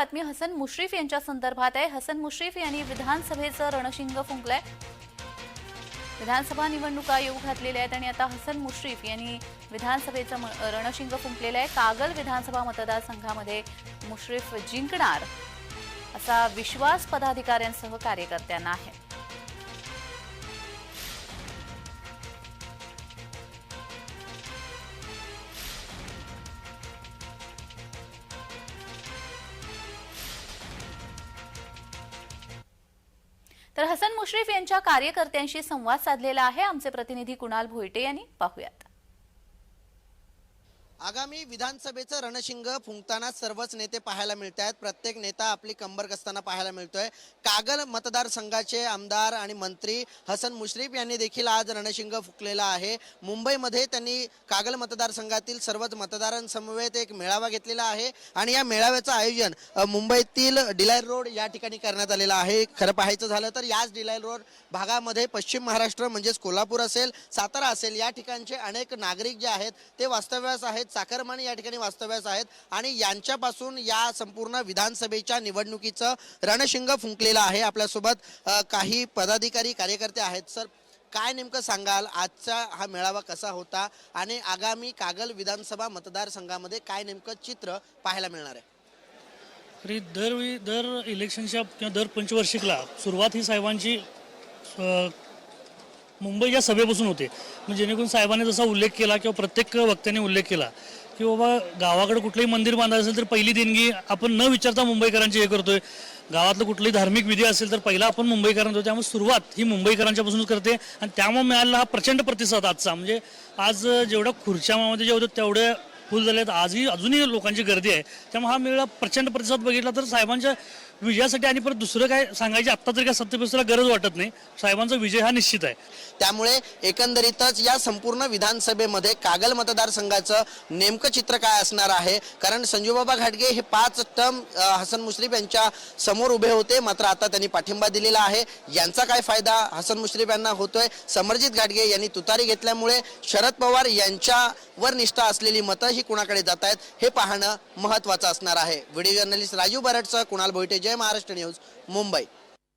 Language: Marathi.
बातमी हसन मुश्रीफ यांच्या संदर्भात आहे. हसन मुश्रीफ यांनी विधानसभेचं रणशिंग फुंकलंय. विधानसभा निवडणुका येऊ घातलेल्या आहेत आणि आता हसन मुश्रीफ यांनी विधानसभेचं म- रणशिंग फुंकलेलं आहे. कागल विधानसभा मतदारसंघामध्ये मुश्रीफ जिंकणार असा विश्वास पदाधिकाऱ्यांसह कार्यकर्त्यांना आहे. तर हसन मुश्रीफ यांच्या कार्यकर्त्यांशी संवाद साधलेला आहे. आमचे प्रतिनिधी कुणाल भोईटे यांनी पाहुयात. आगामी विधानसभेचं रणशिंग फुंकताना सर्वच नेते पाहायला मिळत आहेत प्रत्येक नेता आपली कंबर कसताना पाहायला मिळतोय. कागल मतदारसंघाचे आमदार आणि मंत्री हसन मुश्रीफ यांनी देखील आज रणशिंग फुकलेला आहे. मुंबईमध्ये त्यांनी कागल मतदारसंघातील सर्वच मतदारांसमवेत एक मेळावा घेतलेला आहे आणि या मेळाव्याचं आयोजन मुंबईतील डिलायर रोड या ठिकाणी करण्यात आलेलं आहे. खरं पाहायचं झालं तर याच डिलायर रोड भागामध्ये पश्चिम महाराष्ट्र म्हणजेच कोल्हापूर असेल सातारा असेल या ठिकाणचे अनेक नागरिक जे आहेत ते वास्तव्यास आहेत. चाकरमानी या ठिकाणी वास्तव्यास आहेत आणि यांच्यापासून या संपूर्ण विधानसभेच्या निवडणुकीचं रणशिंग फुंकलेलं आहे. आपल्यासोबत काही पदाधिकारी कार्यकर्ते आहेत. सर काय नेमकं सांगाल? आजचा हा मेळावा कसा होता? आणि आगामी कागल विधानसभा मतदारसंघामध्ये काय नेमकं चित्र पाहायला मिळणार आहे? तरी दरवेळी दर इलेक्शनच्या किंवा दर पंचवर्षिकला सुरुवात ही साहेबांची मुंबईच्या सभेपासून होते. म्हणजे जेणेकरून साहेबांनी जसा उल्लेख केला किंवा प्रत्येक वक्त्याने उल्लेख केला की बाबा गावाकडे कुठलंही मंदिर बांधायचं असेल तर पहिली देणगी आपण न विचारता मुंबईकरांची हे करतोय. गावातलं कुठलंही धार्मिक विधी असेल तर पहिला आपण मुंबईकरांचा त्यामुळे सुरुवात ही मुंबईकरांच्यापासूनच करते आणि त्यामुळे मिळालेला हा प्रचंड प्रतिसाद आजचा. म्हणजे आज जेवढ्या खुर्च्यामध्ये जे होतं तेवढ्या फुल झाले आहेत. आजही अजूनही लोकांची गर्दी आहे. त्यामुळे हा मेळा प्रचंड प्रतिसाद बघितला तर साहेबांच्या विजयासाठी आणि परत दुसरं काय सांगायची आत्ता तरी काय सत्यप्रतिष्ठेला गरज वाटत नाही. साहेबांचा विजय हा निश्चित आहे. त्यामुळे एकंदरीतच या संपूर्ण विधानसभेमध्ये कागल मतदारसंघाचं नेमकं चित्र काय असणार आहे? कारण संजूबाबा घाटगे हे पाच टर्म हसन मुश्रीफ यांच्या समोर उभे होते. मात्र आता त्यांनी पाठिंबा दिलेला आहे. यांचा काय फायदा? हसन मुश्रीफ यांना होतोय. समरजित घाटगे यांनी तुतारी घेतल्यामुळे शरद पवार यांच्या वर निष्ठा असलेली मतं ही कुणाकडे जात आहेत हे पाहणं महत्त्वाचं असणार आहे. व्हिडिओ जर्नलिस्ट राजू बरटसह कुणाल भोईटे जय महाराष्ट्र न्यूज मुंबई.